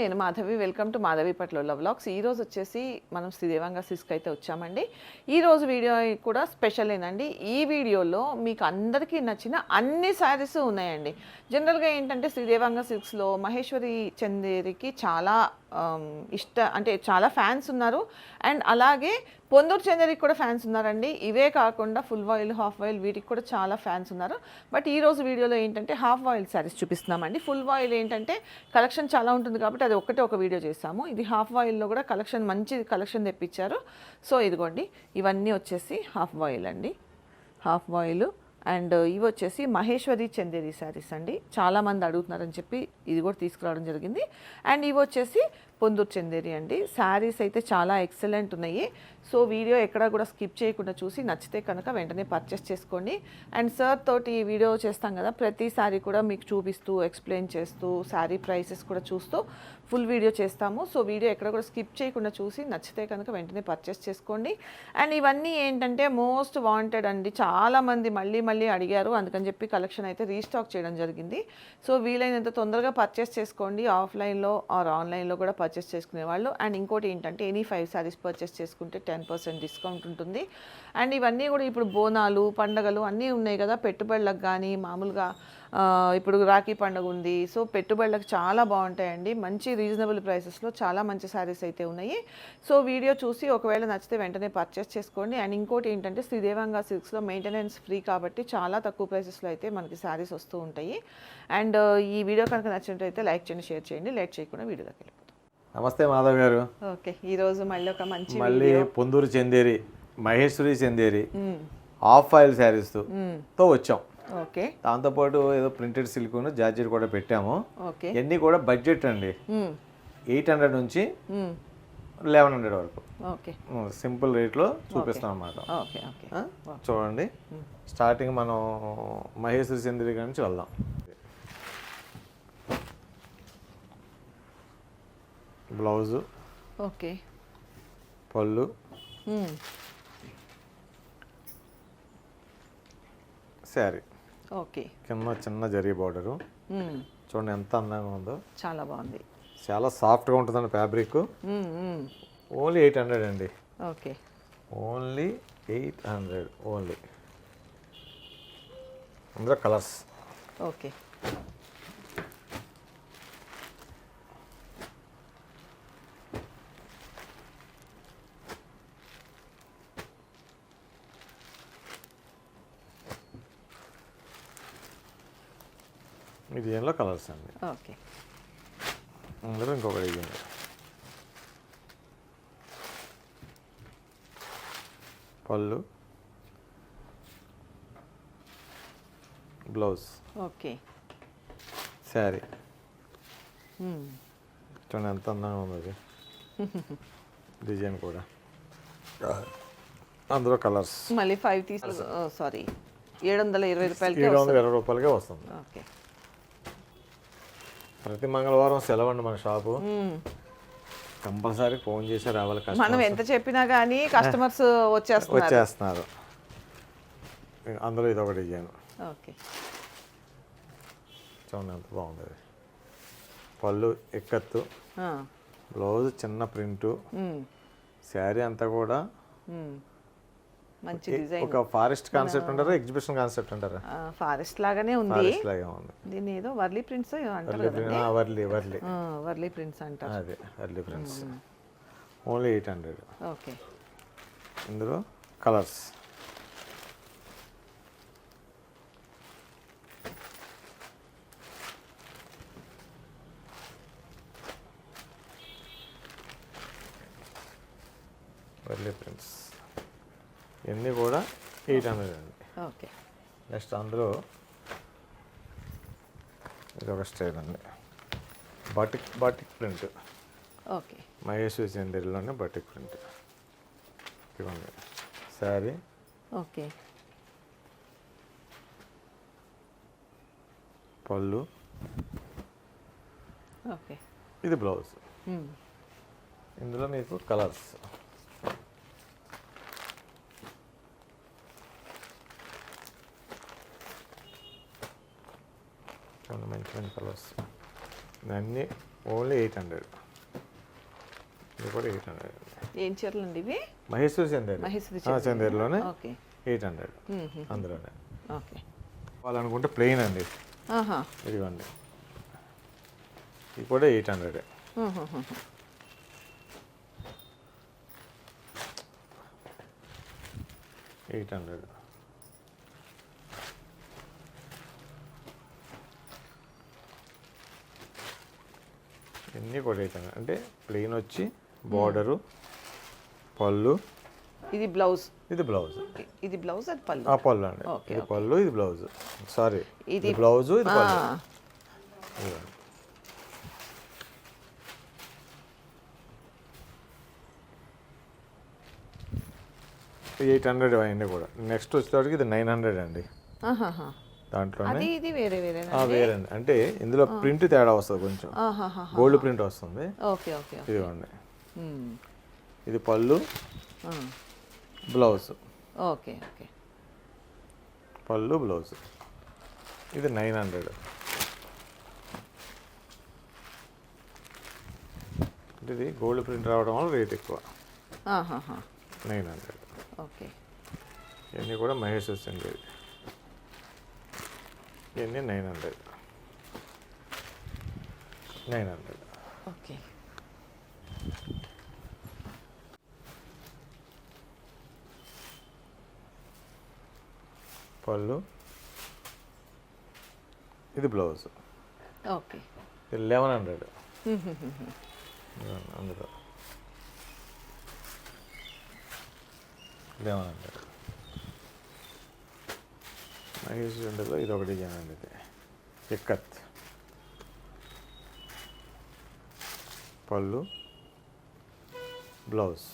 నేను Madhavi welcome to Madhavi పట్ల vlogs. ఈ రోజు వచ్చేసి మనం శ్రీదేవంగా సిస్క్ అయితే వచ్చామండి. ఈ రోజు వీడియో కూడా స్పెషల్ ఏనండి ఈ వీడియోలో మీకు అందరికీ నచ్చిన అన్ని శారీస్ ఉన్నాయండి. జనరల్గా ఏంటంటే శ్రీదేవంగా సిల్క్స్లో మహేశ్వరి చందేరికి చాలా ఇష్ట అంటే చాలా ఫ్యాన్స్ ఉన్నారు. అండ్ అలాగే పొందూరు చందేరికి కూడా ఫ్యాన్స్ ఉన్నారండి. ఇవే కాకుండా ఫుల్ వాయిల్ హాఫ్ వాయిల్ వీటికి కూడా చాలా ఫ్యాన్స్ ఉన్నారు. బట్ ఈరోజు వీడియోలో ఏంటంటే హాఫ్ వాయిల్ శారీస్ చూపిస్తున్నామండి. ఫుల్ వాయిల్ ఏంటంటే కలెక్షన్ చాలా ఉంటుంది కాబట్టి అది ఒకటే ఒక వీడియో చేస్తాము. ఇది హాఫ్ వాయిల్లో కూడా కలెక్షన్ మంచి కలెక్షన్ తెప్పించారు. సో ఇదిగోండి ఇవన్నీ వచ్చేసి హాఫ్ వాయిల్ అండి. Half voile. అండ్ ఇవి వచ్చేసి మహేశ్వరి చందేరి శారీస్ అండి. చాలామంది అడుగుతున్నారని చెప్పి ఇది కూడా తీసుకురావడం జరిగింది. అండ్ ఇవి వచ్చేసి పొందూరు చందేరి అండి. శారీస్ అయితే చాలా ఎక్సలెంట్ ఉన్నాయి. సో వీడియో ఎక్కడ కూడా స్కిప్ చేయకుండా చూసి నచ్చితే కనుక వెంటనే పర్చేస్ చేసుకోండి. అండ్ సార్ తోటి ఈ వీడియో చేస్తాం కదా ప్రతి శారీ కూడా మీకు చూపిస్తూ ఎక్స్ప్లెయిన్ చేస్తూ శారీ ప్రైసెస్ కూడా చూస్తూ ఫుల్ వీడియో చేస్తాము. సో వీడియో ఎక్కడ కూడా స్కిప్ చేయకుండా చూసి నచ్చితే కనుక వెంటనే పర్చేస్ చేసుకోండి. అండ్ ఇవన్నీ ఏంటంటే మోస్ట్ వాంటెడ్ అండి. చాలామంది మళ్ళీ మళ్ళీ అడిగారు. అందుకని చెప్పి కలెక్షన్ అయితే రీస్టాక్ చేయడం జరిగింది. సో వీలైనంత తొందరగా పర్చేస్ చేసుకోండి. ఆఫ్లైన్లో ఆర్ ఆన్లైన్లో కూడా పర్చేస్ చేసుకునే వాళ్ళు. అండ్ ఇంకోటి ఏంటంటే ఎనీ ఫైవ్ శారీస్ పర్చేస్ చేసుకుంటే టెన్ పర్సెంట్ డిస్కౌంట్ ఉంటుంది. అండ్ ఇవన్నీ కూడా ఇప్పుడు బోనాలు పండగలు అన్నీ ఉన్నాయి కదా. పెట్టుబడులకు కానీ మామూలుగా ఇప్పుడు రాఖీ పండుగ ఉంది. సో పెట్టుబడులకు చాలా బాగుంటాయండి. మంచి రీజనబుల్ ప్రైసెస్లో చాలా మంచి శారీస్ అయితే ఉన్నాయి. సో వీడియో చూసి ఒకవేళ నచ్చితే వెంటనే పర్చేస్ చేసుకోండి. అండ్ ఇంకోటి ఏంటంటే శ్రీదేవంగా సిల్క్స్లో మెయింటెనెన్స్ ఫ్రీ కాబట్టి చాలా తక్కువ ప్రైసెస్లో అయితే మనకి శారీస్ వస్తూ ఉంటాయి. అండ్ ఈ వీడియో కనుక నచ్చినట్లయితే లైక్ చేయండి షేర్ చేయండి. లేట్ చేయకుండా వీడియోలోకి వెళ్ళి నమస్తే మాధవ్ గారు. ఓకే ఈరోజు మళ్ళీ ఒక మంచి మళ్ళీ పొందూరు చందేరి మహేశ్వరి చందేరి ఆఫ్ ఆయిల్ శారీస్తో వచ్చాం. ఓకే. దాంతోపాటు ఏదో ప్రింటెడ్ సిల్క్ జార్జెట్ కూడా పెట్టాము. ఓకే. ఇవన్నీ కూడా బడ్జెట్ అండి. ఎయిట్ హండ్రెడ్ నుంచి లెవెన్ హండ్రెడ్ వరకు. ఓకే. సింపుల్ రేట్లో చూపిస్తాం అన్నమాట. Okay okay. ఆ? చూడండి. స్టార్టింగ్ మనం మహేశ్వరి చందేరి కాడి నుంచి వెళ్దాం. Blouse. Okay. Pallu. Sari. Okay. కింద చిన్న జరీ బార్డరు. చూడండి ఎంత అందంగా ఉందో. చాలా బాగుంది. చాలా సాఫ్ట్గా ఉంటుందండి ఫ్యాబ్రిక్. ఓన్లీ ఎయిట్ హండ్రెడ్ అండి. Okay. Only eight hundred only. అందులో కలర్స్. ఓకే. ఏంలో కలర్స్ అండి. ఓకే. అందులో ఇంకొకటి ఇవ్వండి పళ్ళు. బ్లౌజ్. ఓకే. శారీ. చూడండి ఎంత అందంగా ఉంది అది. డిజైన్ కూడా. అందులో కలర్స్. మళ్ళీ ఫైవ్ తీసు సారీ. ఏడు వందల ఇరవై రూపాయలకి ఏడు వందల ఇరవై రూపాయలకే వస్తుంది. ఓకే. ప్రతి మంగళవారం సెలవు అండి మన షాపు. కంపల్సరీ ఫోన్ చేసి రావాలి మనం ఎంత చెప్పినా కానీ కస్టమర్స్ వచ్చేస్తున్నారు వచ్చేస్తున్నారు అందులో ఇది ఒక డిజైన్ ఓకే చూడండి ఎంత బాగుంది. పళ్ళు ఎక్కత్తు. బ్లౌజ్ చిన్న ప్రింటు. శారీ అంతా కూడా. మంచి డిజైన్ ఒక ఫారెస్ట్ కాన్సెప్ట్ అంటారా ఎగ్జిబిషన్ కాన్సెప్ట్ అంటారా? ఫారెస్ట్ లాగానే ఉంది. ఫారెస్ట్ లాగే ఉంది. దీని ఏదో వర్లీ ప్రింట్స్ అంటారు వర్లీ వర్లీ వర్లీ. ప్రింట్స్ అంటారు. అదే Warli prints only eight hundred okay. ఇందులో కలర్స్ వర్లీ ప్రింట్స్ ఇవన్నీ కూడా ఎయిట్ హండ్రెడ్ అండి ఓకే. నెక్స్ట్ అందులో ఇది ఒక స్టైల్ అండి batik batik print. Okay. Maheshwari చందేరిలోనే batik print. ఇవ్వండి శారీ. ఓకే. పళ్ళు. ఓకే. ఇది బ్లౌజ్. ఇందులో మీకు కలర్స్. మంచి కలర్స్ అన్నీ ఓన్లీ ఎయిట్ హండ్రెడ్ ఇది కూడా ఎయిట్ హండ్రెడ్ ఏం చీరలు అండి ఇవి? మహేశ్వరి చందేరి. మహేశ్వరి చందేరిలోనే ఓకే. ఎయిట్ హండ్రెడ్ అందులోనే. ఓకే. కావాలనుకుంటే ప్లెయిన్ అండి. ఇదిగోండి. ఇది కూడా eight hundred. Eight hundred eight hundred అంటే ప్లెయిన్ వచ్చి బార్డరు పళ్ళు. ఇది బ్లౌజ్ ఇది బ్లౌజ్ ఇది బ్లౌజ్ అది పళ్ళు? ఆ పళ్ళు అండి. ఇది పళ్ళు ఇది బ్లౌజ్ సారీ ఇది- బ్లౌజ్ ఇది పళ్ళు. ఎయిట్ హండ్రెడ్ అయింది కూడా. నెక్స్ట్ వచ్చేటప్పటికి ఇది నైన్ హండ్రెడ్ అండి. దాంట్లోనే ఇది వేరే అంటే ఇందులో ప్రింట్ తేడా వస్తుంది కొంచెం. గోల్డ్ ప్రింట్ వస్తుంది. Okay okay. ఇదిగోండి. ఇది pallu blouse. Okay okay. Pallu blouse. ఇది నైన్ హండ్రెడ్. అంటే ఇది గోల్డ్ ప్రింట్ రావడం వల్ల రేట్ ఎక్కువ. Nine hundred. ఓకే. ఇవన్నీ కూడా మహేష్ వచ్చింది ఇవన్నీ nine hundred nine hundred okay pallu. ఇది బ్లౌజ్ ఓకే ఇది లెవెన్ హండ్రెడ్. అందులో. లెవెన్ హండ్రెడ్ మహేష్ ఉండదు ఇది ఒక డిజైన్ అండి ఇది ఎక్కత్. పళ్ళు. బ్లౌజ్.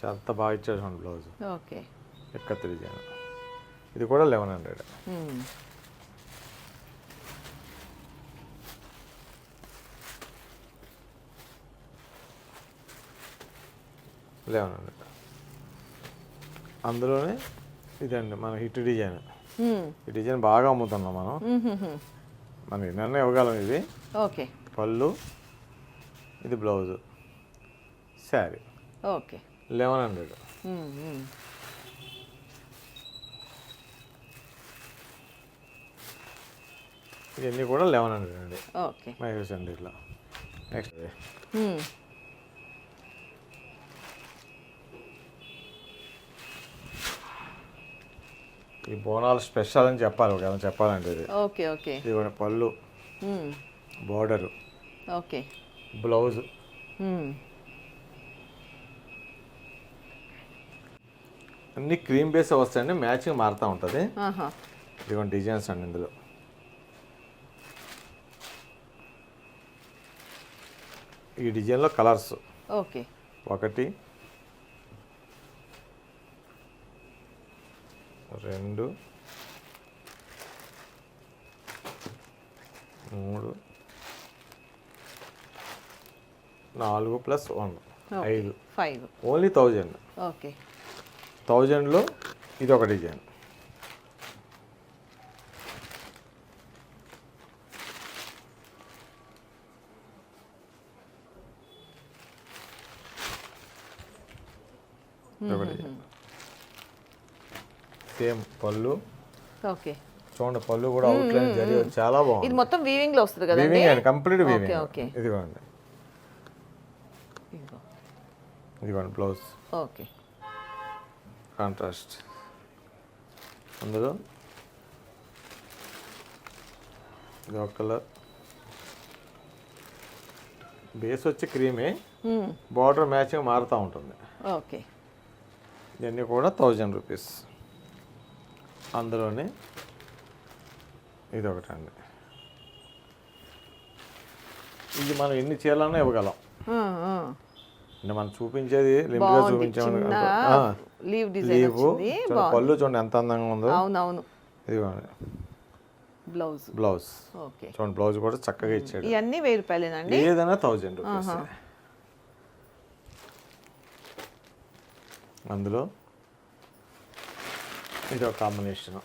చాలా బాగా చూడండి బ్లౌజ్. ఓకే. ఎక్కత్ డిజైన్. ఇది కూడా లెవెన్ హండ్రెడ్. Eleven hundred. అందులోనే ఇదండి మన హిట్ డిజైన్. ఈ డిజైన్ బాగా అమ్ముతున్నాం మనం. మనం ఎన్నైనా ఇవ్వగలం ఇది. ఓకే. పళ్ళు ఇది blouse sari. Okay. Eleven hundred. ఇవన్నీ కూడా లెవెన్ హండ్రెడ్ అండి. ఓకే. అండి ఇట్లా. నెక్స్ట్ ఈ బోనాలు స్పెషల్ అని చెప్పాలి ఒక చెప్పాలంటే ఇది. Okay okay. ఇది కూడా పళ్ళు. Border okay. బ్లౌజ్. అన్ని క్రీమ్ బేస్ వస్తాయండి మ్యాచింగ్ మారుతూ ఉంటుంది. ఇదిగోండి డిజైన్స్ అండి ఇందులో. ఈ డిజైన్లో కలర్స్. ఓకే. ఒకటి రెండు మూడు నాలుగు ప్లస్ వన్ ఐదు. ఫైవ్. Only thousand. ఓకే. థౌజండ్లో ఇది ఒక డిజైన్ ఒక డిజైన్. సేమ్ పళ్ళు. ఓకే. చూడండి పళ్ళు కూడా అవుట్లైన్ జరిగి చాలా ఇది బాగుంది మొత్తం వీవింగ్లో వస్తుంది కదండి? వీవింగ్ అండి కంప్లీట్ ఓకే వీవింగ్ ఓకే. ఇదిగోండి. ఇదిగో. ఇదిగోండి బ్లౌజ్ ఓకే. కాంట్రాస్ట్ అందులో ఇది ఒక కలర్ బేస్ వచ్చి క్రీమే. బార్డర్ మ్యాచింగ్ మారుతూ ఉంటుంది. ఓకే. ఇవన్నీ కూడా థౌజండ్ రూపీస్ అందులోనే ఇది ఒకటి అండి ఇది మనం ఎన్ని చీరలన్నా ఇవ్వగలం. అంటే మనం చూపించేది లిమిట్గా చూపించాము లీవ్ డిజైన్ పళ్ళు చూడండి ఎంత అందంగా ఉందో. అవునవును. ఇదిగోండి. బ్లౌజ్. బ్లౌజ్. ఓకే. చూడండి బ్లౌజ్ కూడా చక్కగా ఇచ్చాడు. ఇవన్నీ వెయ్యి రూపాయలేనండి ఏదైనా థౌజండ్ రూపీస్. అందులో ఇది ఒక కాంబినేషన్.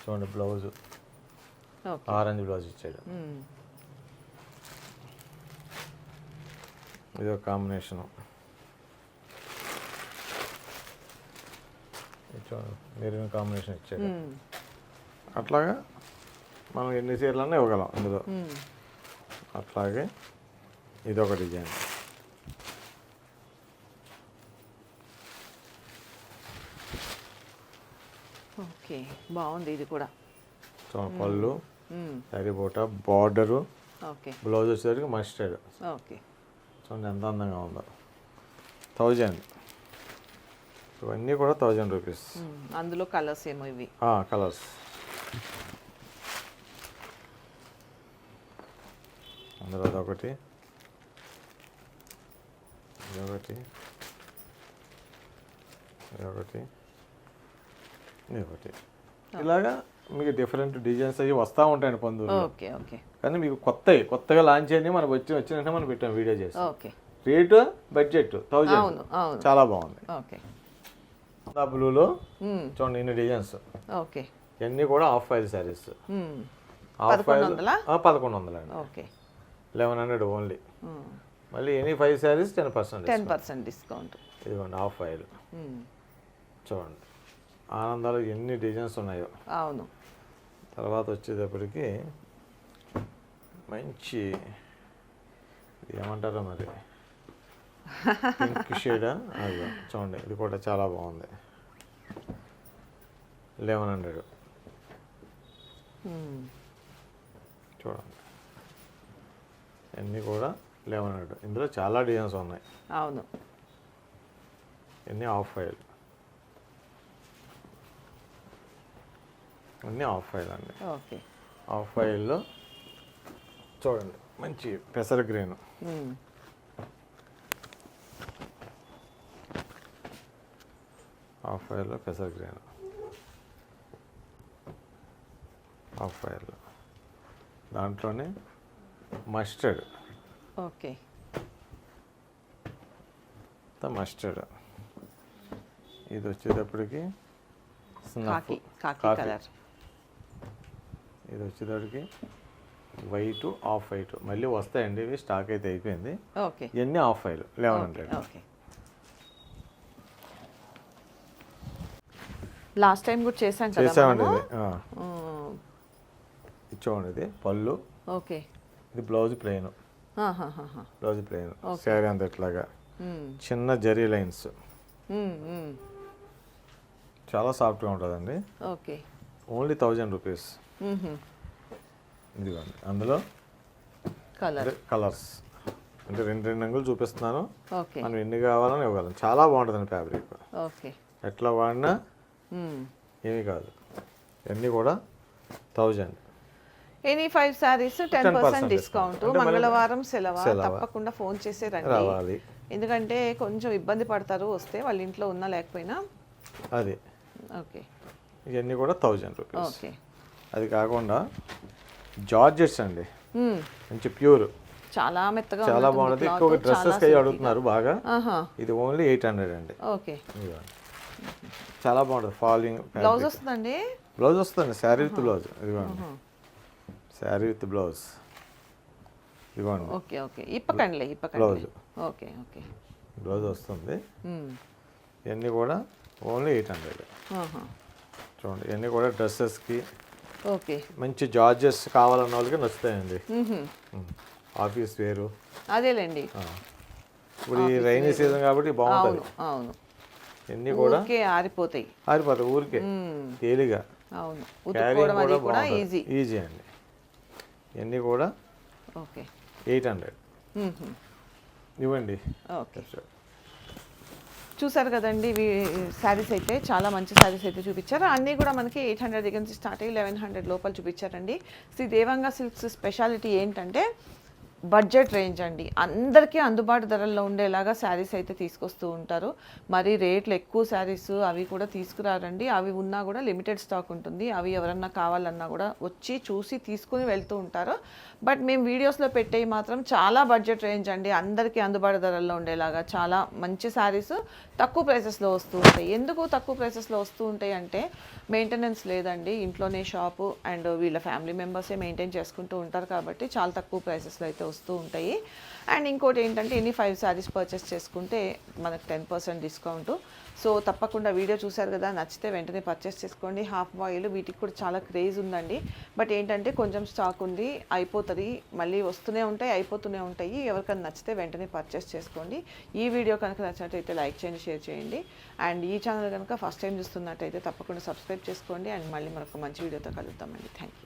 చూడండి బ్లౌజ్. ఆరెంజ్ బ్లౌజ్ ఇచ్చాడు. ఇది ఒక కాంబినేషను. మీరు కాంబినేషన్ ఇచ్చాడు అట్లాగా మనం ఎన్ని చీరలన్నా ఇవ్వగలం ఇందులో. అట్లాగే ఇదొక డిజైన్. ఓకే బాగుంది ఇది కూడా. పళ్ళు మ్మ్. సరిపోట బార్డరు ఓకే. బ్లౌజ్ వచ్చేసరికి మస్టర్డ్. ఓకే. చూడండి ఎంత అందంగా ఉందో. థౌజండ్. ఇవన్నీ కూడా థౌజండ్ రూపీస్. అందులో కలర్స్ ఏమో ఇవి. కలర్స్. అందులో అదొకటి. ఇదొకటి. ఇదొకటి. ఇదొకటి ఇలాగా మీకు డిఫరెంట్ డిజైన్స్ అవి వస్తూ ఉంటాయండి పందులు ఓకే ఓకే. కానీ మీకు కొత్తవి కొత్తగా లాంచ్ అయ్యి మనకు వచ్చి వచ్చినట్టు మనం పెట్టాం వీడియో చేసి. ఓకే. రేటు బడ్జెట్ థౌజండ్ చాలా బాగుంది. ఓకే. బ్లూలో. చూడండి ఇన్ని డిజైన్స్ ఓకే. ఇవన్నీ కూడా ఆఫ్ ఫైల్ శారీస్. ఆఫ్ వందలా? పదకొండు వందలు అండి ఓకే. Eleven hundred only. మళ్ళీ any five saris ten percent ten percent discount ఇదిగోండి ఆఫ్ ఫైల్. చూడండి. ఆనందాలు ఎన్ని డిజైన్స్ ఉన్నాయో. అవును. తర్వాత వచ్చేటప్పటికి మంచి ఏమంటారో మరి? పింక్ షేడా అది చూడండి ఇది కూడా చాలా బాగుంది. Eleven hundred. చూడండి. అన్నీ కూడా లెవెన్ హండ్రెడ్. ఇందులో చాలా డిజైన్స్ ఉన్నాయి. అవును. అన్నీ ఆఫ్ ఫైల్. అన్నీ ఆఫ్ ఫైల్ అండి ఓకే. ఆఫ్ ఫైల్లో చూడండి మంచి పెసర గ్రీన్. ఆఫ్ ఫైల్లో పెసర గ్రీన్. ఆఫ్ ఫైల్లో దాంట్లోనే మస్టర్డ్. ఓకే. మస్టర్డ్. ఇది వచ్చేటప్పటికి స్నఫ్. కాకి. కలర్. ఇది వచ్చేటప్పటికి వైట్ ఆఫ్ వైట్ మళ్ళీ వస్తాయండి ఇవి స్టాక్ అయితే అయిపోయింది ఓకే ఇవన్నీ half voile eleven okay hundred okay last time కూడా చేశాం కదా చేసామండి. ఇది మ్మ్. ఇది పళ్ళు ఓకే ఇది blouse plain. Blouse plain. Sari అంత ఇట్లాగా. చిన్న జరీ లైన్స్. చాలా సాఫ్ట్గా ఉంటుందండి ఓకే ఓన్లీ థౌజండ్ రూపీస్. ఇదిగోండి. అందులో కలర్ కలర్స్ అంటే రెండు రెండు రంగులు చూపిస్తున్నాను. ఓకే మనం ఎన్ని కావాలని ఇవ్వగలం. చాలా బాగుంటుందండి ఫ్యాబ్రిక్ ఓకే ఎట్లా వాడినా మ్మ్. ఏమీ కాదు. ఇవన్నీ కూడా thousand. Any five saris ten 10% percent discount మంగళవారం సెలవు. తప్పకుండా ఫోన్ చేసే రండి. ఎందుకంటే కొంచెం ఇబ్బంది పడతారు వస్తే వాళ్ళ ఇంట్లో ఉన్నా లేకపోయినా. అది. ఓకే ఇవన్నీ కూడా థౌజండ్ రూపీస్. ఓకే అది కాకుండా జార్జెట్స్ అండి. మంచి ప్యూర్. చాలా మెత్తగా చాలా బాగుంటుంది. ఎక్కువ silky గా. అడుగుతున్నారు బాగా ఇది ఓన్లీ ఎయిట్ హండ్రెడ్ అండి. ఓకే. చాలా బాగుంటుంది ఫాలింగ్ బ్లౌజ్ వస్తుందండి? బ్లౌజ్ వస్తుంది. Sari with blouse. ఇదిగోండి. Sari with blouse. ఇదిగోండి. Okay okay. ఇప్పకండిలే ఇప్పకండి బ్లౌజ్. Okay okay. బ్లౌజ్ వస్తుంది. ఇవన్నీ కూడా ఓన్లీ ఎయిట్ హండ్రెడ్. చూడండి. ఇవన్నీ కూడా డ్రెస్సెస్కి ఓకే. మంచి జార్జెస్ కావాలన్న వాళ్ళకి నచ్చుతాయండి. ఆఫీస్ వేరు. అదేలేండి. ఇప్పుడు ఈ రైనీ సీజన్ కాబట్టి బాగుంటుంది. అవును ఇవన్నీ కూడా ఆరిపోతాయి. ఆరిపోతాయి ఊరికే. తేలిగా. అవును. ఉతుక్కోవడం అది కూడా ఈజీ. ఈజీ అండి. ఇవన్నీ కూడా ఓకే. Eight hundred. ఇవ్వండి. ఓకే. చూసారు కదండి ఇవి శారీస్ అయితే చాలా మంచి శారీస్ అయితే చూపించారు. అన్నీ కూడా మనకి ఎయిట్ హండ్రెడ్ దగ్గర నుంచి స్టార్ట్ అయ్యి లెవెన్ హండ్రెడ్ లోపల చూపించారండి. శ్రీ దేవంగా సిల్క్స్ స్పెషాలిటీ ఏంటంటే బడ్జెట్ రేంజ్ అండి. అందరికీ అందుబాటు ధరల్లో ఉండేలాగా శారీస్ అయితే తీసుకొస్తూ ఉంటారు. మరి రేట్లు ఎక్కువ శారీస్ అవి కూడా తీసుకురారండి. అవి ఉన్నా కూడా లిమిటెడ్ స్టాక్ ఉంటుంది. అవి ఎవరన్నా కావాలన్నా కూడా వచ్చి చూసి తీసుకుని వెళ్తూ ఉంటారు. బట్ మేము వీడియోస్లో పెట్టేవి మాత్రం చాలా బడ్జెట్ రేంజ్ అండి. అందరికీ అందుబాటు ధరల్లో ఉండేలాగా చాలా మంచి శారీస్ తక్కువ ప్రైసెస్లో వస్తూ ఉంటాయి. ఎందుకు తక్కువ ప్రైసెస్లో వస్తూ ఉంటాయి అంటే మెయింటెనెన్స్ లేదండి. ఇంట్లోనే షాపు అండ్ వీళ్ళ ఫ్యామిలీ మెంబర్సే మెయింటైన్ చేసుకుంటూ ఉంటారు కాబట్టి చాలా తక్కువ ప్రైసెస్లో అయితే వస్తూ ఉంటాయి. అండ్ ఇంకోటి ఏంటంటే ఎన్ని ఫైవ్ శారీస్ పర్చేస్ చేసుకుంటే మనకు టెన్ పర్సెంట్ డిస్కౌంట్ సో తప్పకుండా వీడియో చూశారు కదా నచ్చితే వెంటనే పర్చేస్ చేసుకోండి. హాఫ్ బాయిల్ వీటికి కూడా చాలా క్రేజ్ ఉందండి. బట్ ఏంటంటే కొంచెం స్టాక్ ఉంది అయిపోతుంది. మళ్ళీ వస్తూనే ఉంటాయి అయిపోతూనే ఉంటాయి. ఎవరికైనా నచ్చితే వెంటనే పర్చేస్ చేసుకోండి. ఈ వీడియో కనుక నచ్చినట్టయితే లైక్ చేయండి షేర్ చేయండి. అండ్ ఈ ఛానల్ కనుక ఫస్ట్ టైం చూస్తున్నట్టయితే తప్పకుండా సబ్స్క్రైబ్ చేసుకోండి. అండ్ మళ్ళీ మరొక మంచి వీడియోతో కలుద్దామండి. Thank you